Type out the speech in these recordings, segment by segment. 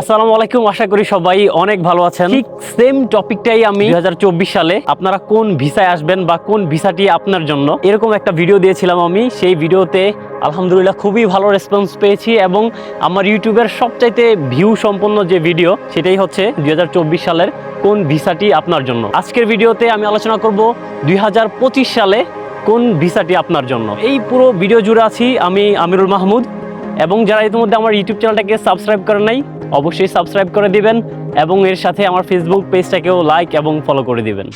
আসসালামু আলাইকুম আশা করি সবাই অনেক ভালো আছেন। ঠিক সেম টপিকটাই আমি দু হাজার চব্বিশ সালে আপনারা কোন ভিসায় আসবেন বা কোন ভিসাটি আপনার জন্য? এরকম একটা ভিডিও দিয়েছিলাম আমি। সেই ভিডিওতে আলহামদুলিল্লাহ খুবই ভালো রেসপন্স পেয়েছি এবং আমার ইউটিউবের সবচাইতে ভিউ সম্পন্ন যে ভিডিও সেটাই হচ্ছে দুই হাজার চব্বিশ সালের কোন ভিসাটি আপনার জন্য। আজকের ভিডিওতে আমি আলোচনা করব দুই হাজার পঁচিশ সালে কোন ভিসাটি আপনার জন্য। এই পুরো ভিডিও জুড়ে আছি আমি আমিরুল মাহমুদ। এবং যারা ইতিমধ্যে আমার ইউটিউব চ্যানেলটাকে সাবস্ক্রাইব করে নাই, অবশ্যই সাবস্ক্রাইব করে দিবেন এবং এর সাথে আমার ফেসবুক পেজটাকেও লাইক এবং ফলো করে দিবেন।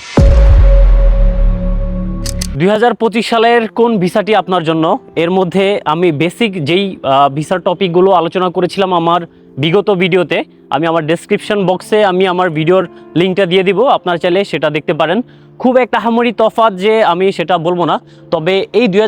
দুই হাজার পঁচিশ সালের কোন ভিসাটি আপনার জন্য? এর মধ্যে আমি বেসিক যেই ভিসার টপিকগুলো আলোচনা করেছিলাম আমার বিগত ভিডিওতে আমি আমার ডেসক্রিপশন বক্সে আমি আমার ভিডিওর লিঙ্কটা দিয়ে দিব, আপনারা চাইলে সেটা দেখতে পারেন। খুব একটা হামরি তফাৎ যে আমি সেটা বলব না, তবে এই দুই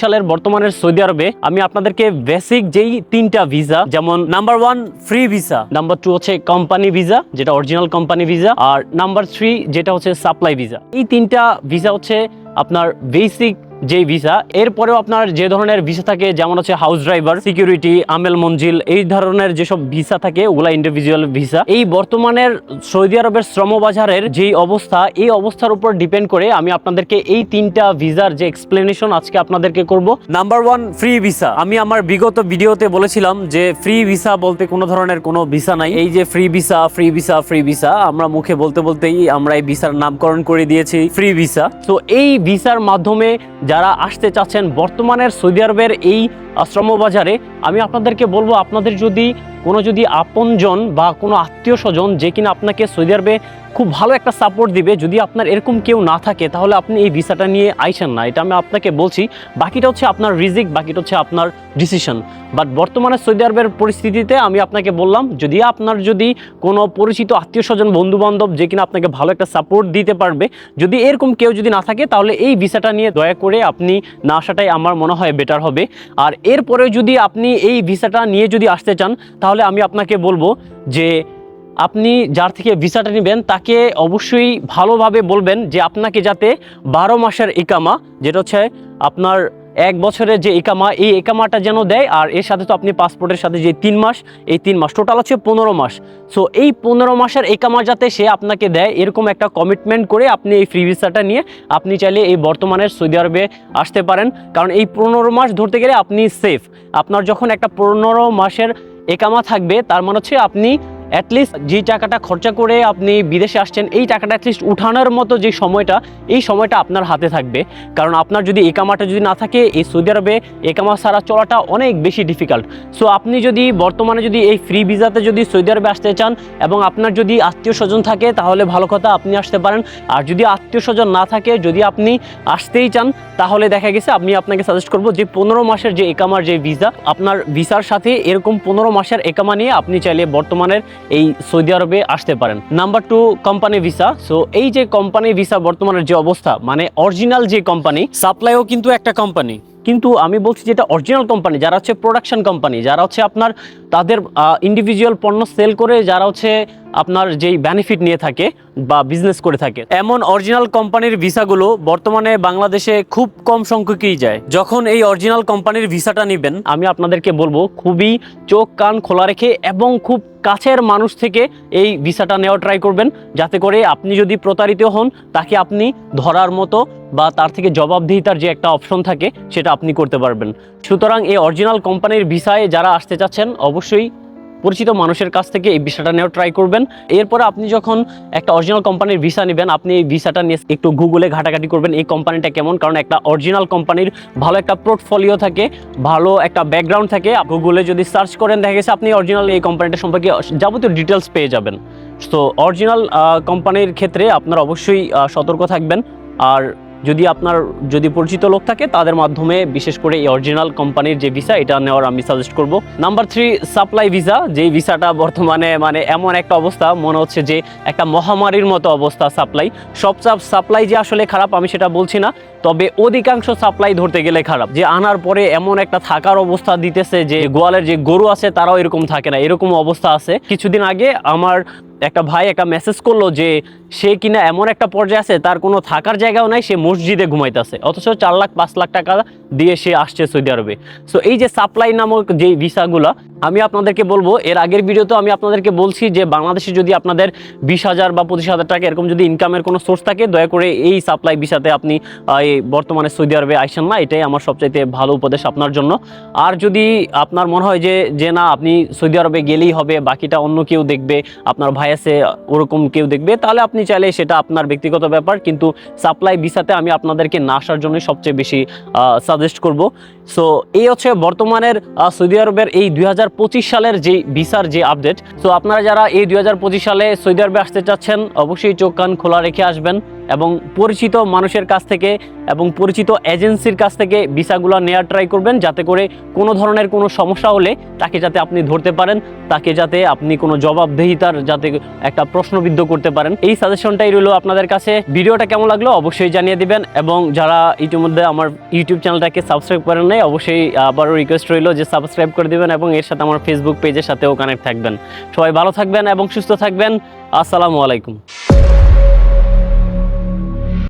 সালের বর্তমানের সৌদি আরবে আমি আপনাদেরকে বেসিক যেই তিনটা ভিসা যেমন number one free visa number two হচ্ছে কোম্পানি ভিসা যেটা অরিজিনাল কোম্পানি ভিসা আর নাম্বার থ্রি যেটা হচ্ছে সাপ্লাই ভিসা এই তিনটা ভিসা হচ্ছে আপনার বেসিক যে ভিসা এরপরেও আপনার যে ধরনের ভিসা থাকে, যেমন হচ্ছে হাউস ড্রাইভার সিকিউরিটি আমেল মঞ্জিল, এই ধরনের যেসব ভিসা থাকে, ওগুলা ইন্ডিভিজুয়াল ভিসা এই বর্তমানের সৌদি আরবের শ্রমবাজারের যেই অবস্থা, এই অবস্থার উপর ডিপেন্ড করে আমি আপনাদেরকে এই তিনটা ভিসার যে এক্সপ্লেনেশন আজকে আপনাদেরকে করব। নাম্বার ওয়ান ফ্রি ভিসা আমি আমার বিগত ভিডিওতে বলেছিলাম যে ফ্রি ভিসা বলতে কোনো ধরনের কোনো ভিসা নাই। এই যে free visa free visa free visa আমরা মুখে বলতে বলতেই আমরা এই ভিসার নামকরণ করে দিয়েছি ফ্রি ভিসা তো এই ভিসার মাধ্যমে যারা আসতে চাচ্ছেন বর্তমানের সৌদি আরবের এই শ্রমবাজারে আমি আপনাদেরকে বলব, আপনাদের যদি, কোনো যদি আপনজন বা কোনো আত্মীয় স্বজন যে কিনা আপনাকে সৌদি আরবে খুব ভালো একটা সাপোর্ট দিবে, যদি আপনার এরকম কেউ না থাকে, তাহলে আপনি এই ভিসাটা নিয়ে আইসেন না। এটা আমি আপনাকে বলছি, বাকিটা হচ্ছে আপনার রিজিক, বাকিটা হচ্ছে আপনার ডিসিশন বাট বর্তমানে সৌদি আরবের পরিস্থিতিতে আমি আপনাকে বললাম, যদি আপনার যদি কোনো পরিচিত আত্মীয় স্বজন বন্ধু বান্ধব যে কিনা আপনাকে ভালো একটা সাপোর্ট দিতে পারবে, যদি এরকম কেউ যদি না থাকে, তাহলে এই ভিসাটা নিয়ে দয়া করে আপনি না আসাটাই আমার মনে হয় বেটার হবে। আর এরপরে যদি আপনি এই ভিসাটা নিয়ে যদি আসতে চান, তাহলে আমি আপনাকে বলব যে আপনি যার থেকে ভিসাটা নেবেন, তাকে অবশ্যই ভালোভাবে বলবেন যে আপনাকে যাতে বারো মাসের ইকামা, যেটা হচ্ছে আপনার এক বছরের যে একামা এই একামাটা যেন দেয়, আর এর সাথে তো আপনি পাসপোর্টের সাথে যে তিন মাস, এই তিন মাস টোটাল হচ্ছে পনেরো মাস। সো এই পনেরো মাসের একামা যাতে সে আপনাকে দেয়, এরকম একটা কমিটমেন্ট করে আপনি এই ফ্রি ভিসাটা নিয়ে আপনি চাইলে এই বর্তমানের সৌদি আরবে আসতে পারেন। কারণ এই পনেরো মাস ধরতে গেলে আপনি সেফ আপনার যখন একটা পনেরো মাসের একামা থাকবে, তার মানে হচ্ছে আপনি অ্যাটলিস্ট যে টাকাটা খরচা করে আপনি বিদেশে আসছেন, এই টাকাটা অ্যাটলিস্ট উঠানোর মতো যে সময়টা, এই সময়টা আপনার হাতে থাকবে। কারণ আপনার যদি একামাটা যদি না থাকে, এই সৌদি আরবে একামা ছাড়া চলাটা অনেক বেশি ডিফিকাল্ট সো আপনি যদি বর্তমানে যদি এই ফ্রি ভিসাতে যদি সৌদি আরবে আসতে চান এবং আপনার যদি আত্মীয় স্বজন থাকে, তাহলে ভালো কথা আপনি আসতে পারেন। আর যদি আত্মীয় স্বজন না থাকে, যদি আপনি আসতেই চান, তাহলে দেখা গেছে আমি আপনাকে সাজেস্ট করব যে পনেরো মাসের যে একামার যে ভিসা আপনার ভিসার সাথে এরকম পনেরো মাসের একামা নিয়ে আপনি চাইলে বর্তমানের এই সৌদি আরবে আসতে পারেন। Number two company visa so এই যে কোম্পানি ভিসা বর্তমানের যে অবস্থা মানে অরিজিনাল যে কোম্পানি সাপ্লাইও কিন্তু একটা কোম্পানি কিন্তু আমি বলছি যেটা অরিজিনাল কোম্পানি যারা হচ্ছে প্রোডাকশন কোম্পানি যারা হচ্ছে আপনার তাদের ইন্ডিভিজুয়াল পণ্য সেল করে যারা হচ্ছে আপনার যেই বেনিফিট নিয়ে থাকে বা বিজনেস করে থাকে। এমন অরিজিনাল কোম্পানির ভিসাগুলো বর্তমানে বাংলাদেশে খুব কম সংখ্যকই যায়। যখন এই অরিজিনাল কোম্পানির ভিসাটা নেবেন, আমি আপনাদেরকে বলব, খুবই চোখ, কান খোলা রেখে এবং খুব কাছের মানুষ থেকে এই ভিসাটা নেওয়া ট্রাই করবেন। যাতে করে আপনি যদি প্রতারিত হন, তাকে আপনি ধরার মতো বা তার থেকে জবাবদিহিতার যে একটা অপশন থাকে, সেটা আপনি করতে পারবেন। সুতরাং এই অরিজিনাল কোম্পানির ভিসায় যারা আসতে চাচ্ছেন, অবশ্যই পরিচিত মানুষের কাছ থেকে এই ভিসাটা নেওয়া ট্রাই করবেন। এরপরে আপনি যখন একটা অরিজিনাল কোম্পানির ভিসা নেবেন, আপনি এই ভিসাটা নিয়ে একটু গুগলে ঘাটাঘাটি করবেন এই কোম্পানিটা কেমন, কারণ একটা অরিজিনাল কোম্পানির ভালো একটা পোর্টফোলিও থাকে, ভালো একটা ব্যাকগ্রাউন্ড থাকে। গুগলে যদি সার্চ করেন, দেখা গেছে আপনি অরিজিনাল এই কোম্পানিটা সম্পর্কে যাবতীয় ডিটেলস পেয়ে যাবেন। তো অরিজিনাল কোম্পানির ক্ষেত্রে আপনার অবশ্যই সতর্ক থাকবেন। আর যদি আপনার, যদি পরিচিত লোক থাকে, তাদের মাধ্যমে বিশেষ করে এই অরিজিনাল কোম্পানির যে ভিসা এটা নেওয়ার আমি সাজেস্ট করব। নাম্বার থ্রি সাপ্লাই ভিসা যেই ভিসাটা বর্তমানে মানে এমন একটা অবস্থা, মনে হচ্ছে যে একটা মহামারীর মতো অবস্থা সাপ্লাই সব সাপ্লাই যে আসলে খারাপ, আমি সেটা বলছি না। তবে অধিকাংশ সাপ্লাই ধরতে গেলে খারাপ। যে আনার পরে এমন একটা থাকার অবস্থা দিতেছে যে গোয়ালের যে গরু আছে, তারাও এরকম থাকে না। এরকম অবস্থা আছে। কিছুদিন আগে আমার একটা ভাই একটা মেসেজ করল যে সে কিনা এমন একটা পর্যায়ে আছে, তার কোনো থাকার জায়গাও নাই, সে মসজিদে ঘুমাইতেছে। অথচ চার লাখ, পাঁচ লাখ টাকা দিয়ে সে আসছে সৌদি আরবে। সো এই যে সাপ্লাই নামক যে ভিসাগুলা, আমি আপনাদেরকে বলব, এর আগের ভিডিওতে আমি আপনাদেরকে বলছি যে বাংলাদেশে যদি আপনাদের বিশ হাজার বা পঁচিশ হাজার টাকা এরকম যদি ইনকামের কোনো সোর্স থাকে, দয়া করে এই সাপ্লাই ভিসাতে আপনি বর্তমানে সৌদি আরবে আইসেন না, এটাই আমার সবচাইতে ভালো উপদেশ আপনার জন্য। আর যদি আপনার মনে হয় যে যে না, আপনি সৌদি আরবে গেলেই হবে, বাকিটা অন্য কেউ দেখবে, আপনার ভাই আছে, ওরকম কেউ দেখবে, তাহলে আপনি চাইলে সেটা আপনার ব্যক্তিগত ব্যাপার, কিন্তু সাপ্লাই ভিসাতে আমি আপনাদেরকে না আসার জন্যই সবচেয়ে বেশি সাজেস্ট করব। সো এই হচ্ছে বর্তমানের সৌদি আরবের এই দুই হাজার পঁচিশ সালের যে ভিসার যে আপডেট সো আপনারা যারা এই দুই হাজার পঁচিশ সালে সৌদি আরবে আসতে চাচ্ছেন, অবশ্যই চোখ কান খোলা রেখে আসবেন। এবং পরিচিত মানুষের কাছ থেকে এবং পরিচিত এজেন্সির কাছ থেকে ভিসাগুলো নেওয়ার ট্রাই করবেন যাতে করে কোনো ধরনের কোনো সমস্যা হলে তাকে যাতে আপনি ধরতে পারেন, তাকে যাতে আপনি কোনো জবাবদেহিতার যাতে একটা প্রশ্নবিদ্ধ করতে পারেন। এই সাজেশনটাই রইল আপনাদের কাছে। ভিডিওটা কেমন লাগল অবশ্যই জানিয়ে দিবেন এবং যারা ইতিমধ্যে আমার ইউটিউব চ্যানেলটাকে সাবস্ক্রাইব করেন নাই, অবশ্যই আবারও রিকোয়েস্ট রইল যে সাবস্ক্রাইব করে দিবেন এবং এর সাথে আমার ফেসবুক পেজের সাথেও কানেক্ট থাকবেন। সবাই ভালো থাকবেন এবং সুস্থ থাকবেন। আসসালামু আলাইকুম।